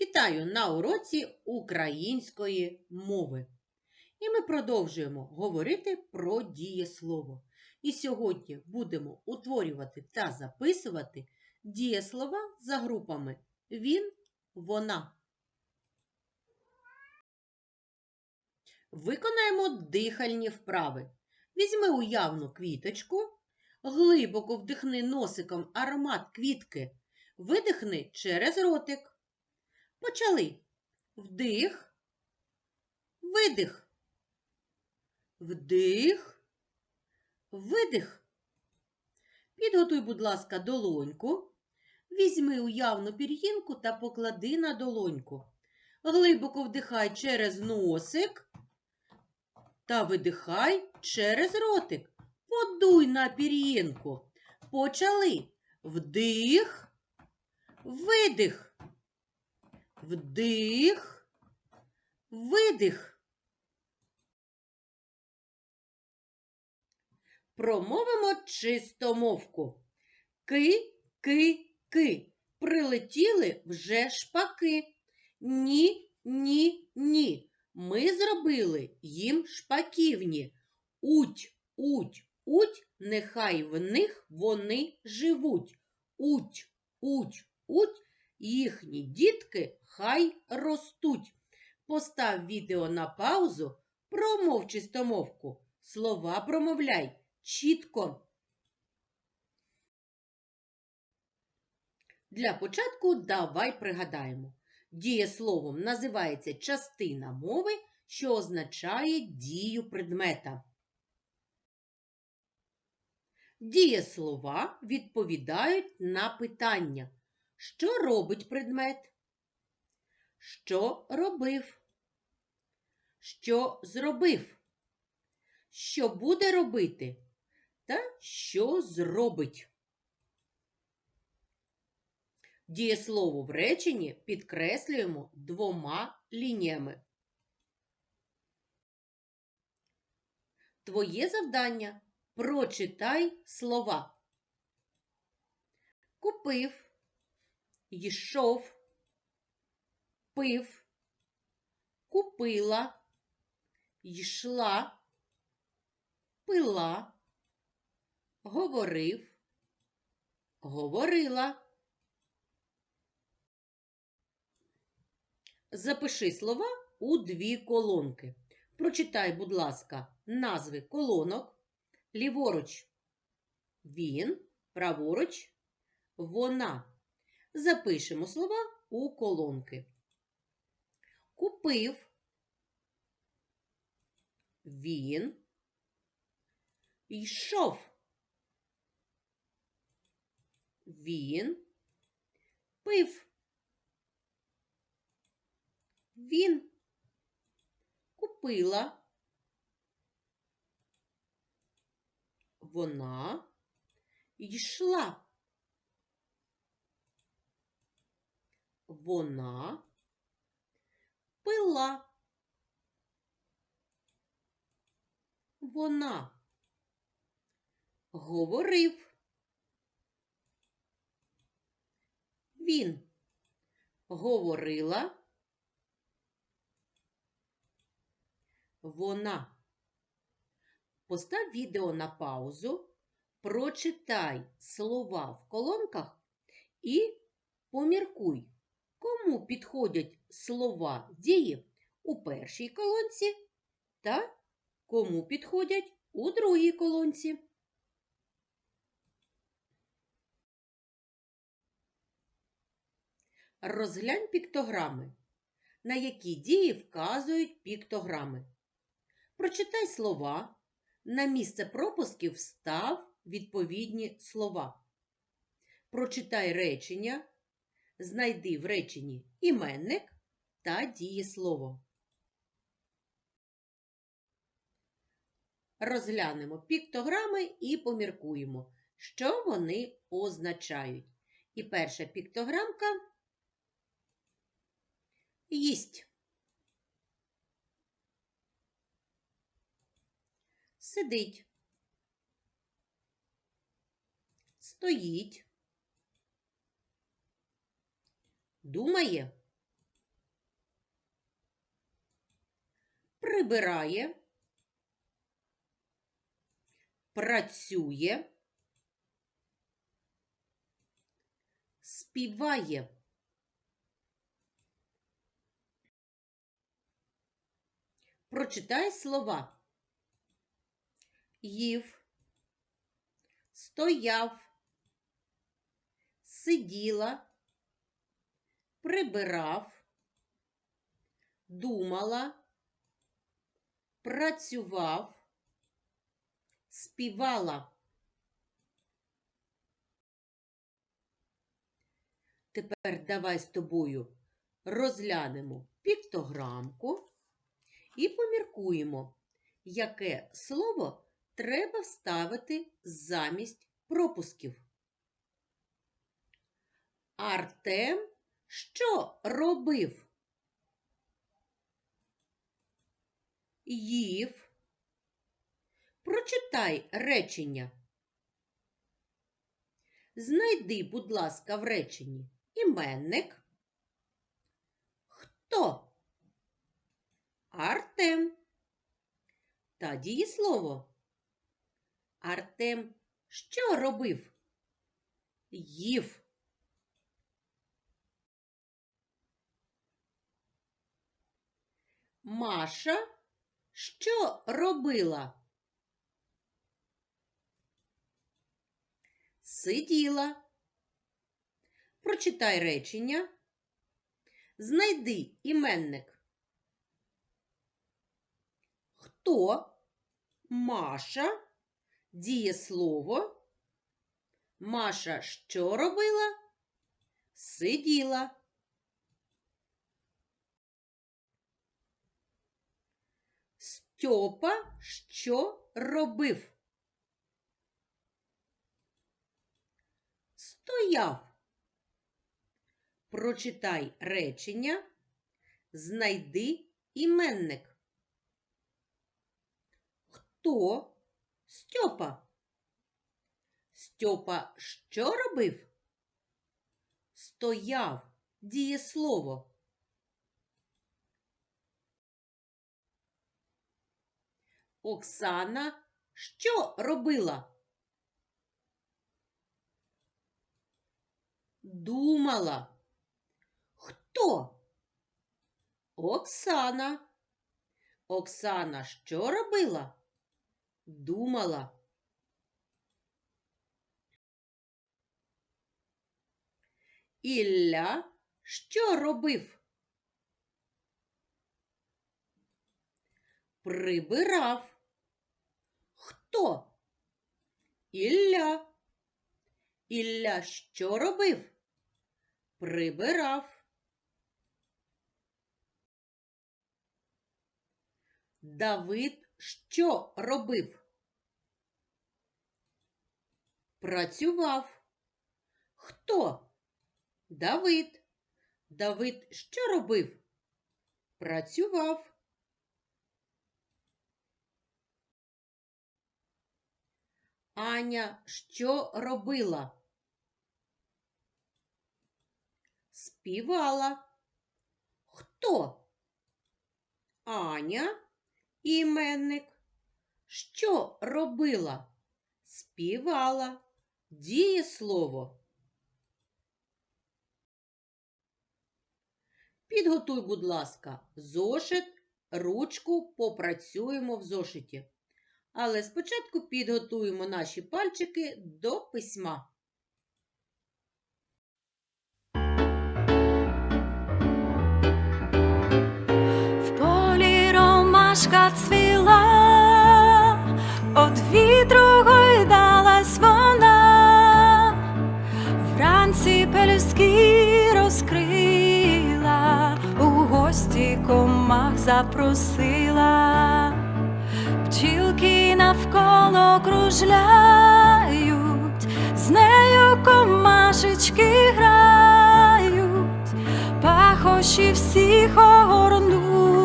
Вітаю на уроці української мови. І ми продовжуємо говорити про дієслово. І сьогодні будемо утворювати та записувати дієслова за групами він, вона. Виконаємо дихальні вправи. Візьми уявну квіточку, глибоко вдихни носиком аромат квітки, видихни через ротик. Почали. Вдих, видих. Вдих, видих. Підготуй, будь ласка, долоньку. Візьми уявну пір'їнку та поклади на долоньку. Глибоко вдихай через носик та видихай через ротик. Подуй на пір'їнку. Почали. Вдих, видих. Вдих, видих. Промовимо чистомовку. Ки, ки, ки. Прилетіли вже шпаки. Ні, ні, ні. Ми зробили їм шпаківні. Уть, уть, уть, нехай в них вони живуть. Уть, уть, уть, їхні дітки хай ростуть. Постав відео на паузу, промов чистомовку. Слова промовляй чітко. Для початку давай пригадаємо. Дієсловом називається частина мови, що означає дію предмета. Дієслова відповідають на питання. Що робить предмет? Що робив? Що зробив? Що буде робити? Та що зробить? Дієслово в реченні підкреслюємо двома лініями. Твоє завдання прочитай слова. Купив йшов, пив, купила, йшла, пила, говорив, говорила. Запиши слова у дві колонки. Прочитай, будь ласка, назви колонок. Ліворуч він, праворуч вона. Запишемо слова у колонки. Купив він, йшов. Він пив. Він купила. Вона йшла. Вона пила. Вона говорив. Він говорила. Вона. Постав відео на паузу, прочитай слова в колонках і поміркуй. Кому підходять слова дії у першій колонці та кому підходять у другій колонці? Розглянь піктограми, на які дії вказують піктограми. Прочитай слова, на місце пропусків встав відповідні слова. Прочитай речення, Знайди в реченні іменник та дієслово. Розглянемо піктограми і поміркуємо, що вони означають. І перша піктограмка їсть. Сидить. Стоїть. думає, прибирає, працює, співає. Прочитай слова. Їв, стояв, сиділа, прибирав, думала, працював, співала. Тепер давай з тобою розглянемо піктограмку і поміркуємо, яке слово треба вставити замість пропусків. Артем що робив? Їв. Прочитай речення. Знайди, будь ласка, в реченні іменник. Хто? Артем. Та дієслово. Артем що робив? Їв. Маша що робила? Сиділа. Прочитай речення. Знайди іменник. Хто? Маша. Дієслово. Маша що робила? Сиділа. Стьопа що робив? Стояв. Прочитай речення. Знайди іменник. Хто Стьопа? Стьопа що робив? Стояв дієслово. Оксана що робила? Думала. Хто? Оксана. Оксана що робила? Думала. Ілля що робив? Прибирав. Хто? Ілля. Ілля що робив? Прибирав. Давид що робив? Працював. Хто? Давид. Давид що робив? Працював. Аня що робила? Співала. Хто? Аня, іменник. Що робила? Співала. Дієслово. Підготуй, будь ласка, зошит, ручку попрацюємо в зошиті. Але спочатку підготуємо наші пальчики до письма. В полі ромашка цвіла, од вітру гойдалась вона, вранці пелюстки розкрила, у гості комах запросила, навколо кружляють, з нею комашечки грають. Пахощі всіх огорнули,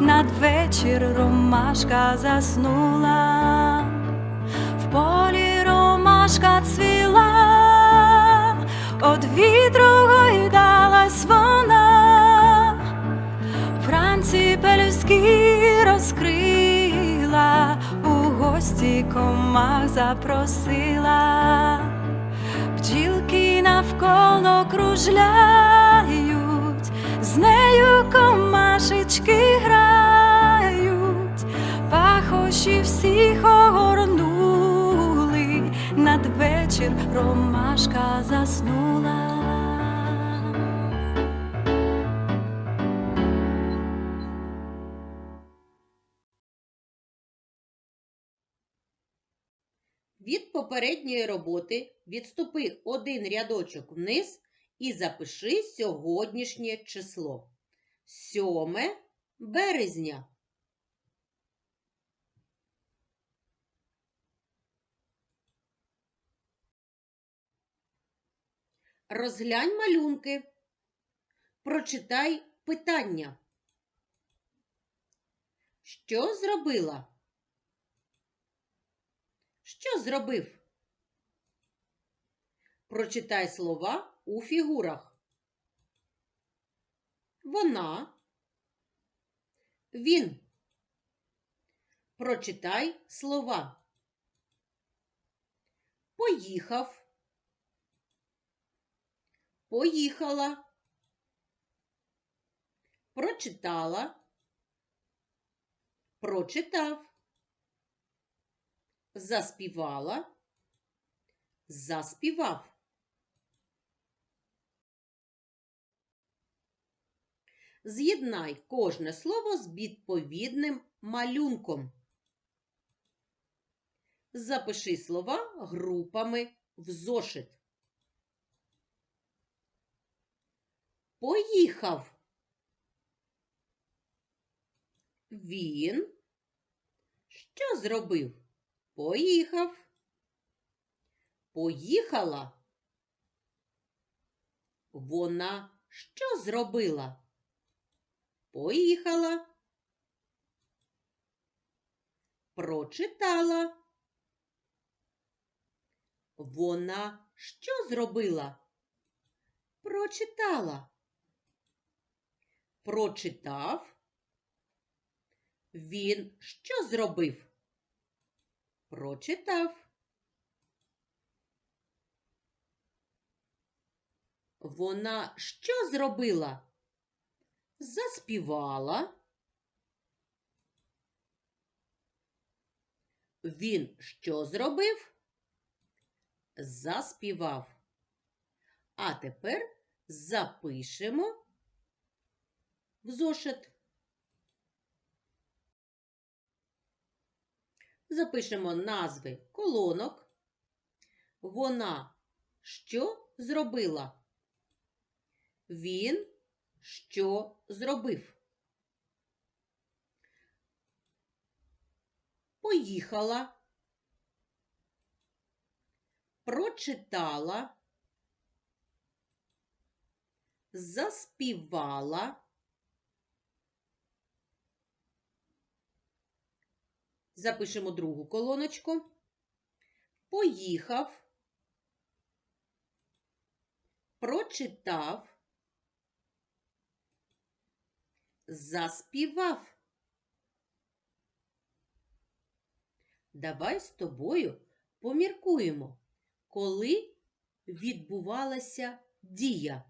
надвечір ромашка заснула, в полі ромашка цвіла, од вітру гойдалась вона, комах запросила, бджілки навколо кружляють, з нею комашечки грають, пахощі всіх огорнули, надвечір ромашка заснула. Від попередньої роботи відступи один рядочок вниз і запиши сьогоднішнє число. 7 березня. Розглянь малюнки. Прочитай питання. Що зробила? Що зробив? Прочитай слова у фігурах. Вона. Він. Прочитай слова. Поїхав. Поїхала. Прочитала. Прочитав заспівала, заспівав. З'єднай кожне слово з відповідним малюнком. Запиши слова групами в зошит. Поїхав. Він що зробив? Поїхав. Поїхала. Вона що зробила? Поїхала. Прочитала. Вона що зробила? Прочитала. Прочитав. Він що зробив? Прочитав. Вона що зробила? Заспівала. Він що зробив? Заспівав. А тепер запишемо в зошит. Запишемо назви колонок. Вона що зробила? Він що зробив? Поїхала. Прочитала. Заспівала. Запишемо другу колоночку. Поїхав. Прочитав. Заспівав. Давай з тобою поміркуємо, коли відбувалася дія.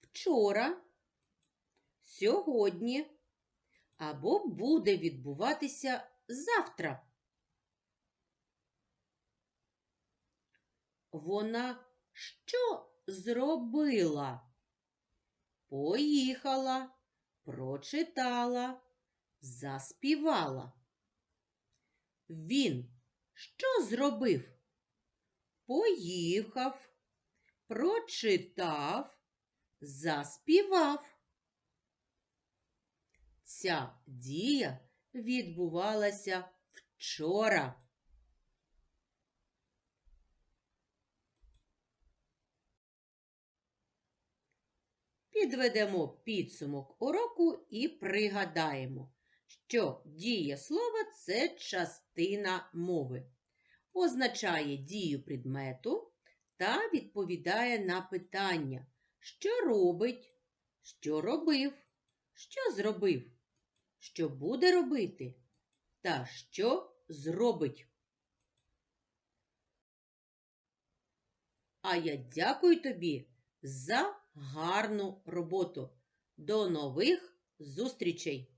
Вчора, сьогодні або буде відбуватися завтра. Вона що зробила? Поїхала, прочитала, заспівала. Він що зробив? Поїхав, прочитав, заспівав. Ця дія відбувалася вчора. Підведемо підсумок уроку і пригадаємо, що дієслово – це частина мови. Означає дію предмету та відповідає на питання, що робить, що робив, що зробив, що буде робити та що зробить. А я дякую тобі за гарну роботу. До нових зустрічей!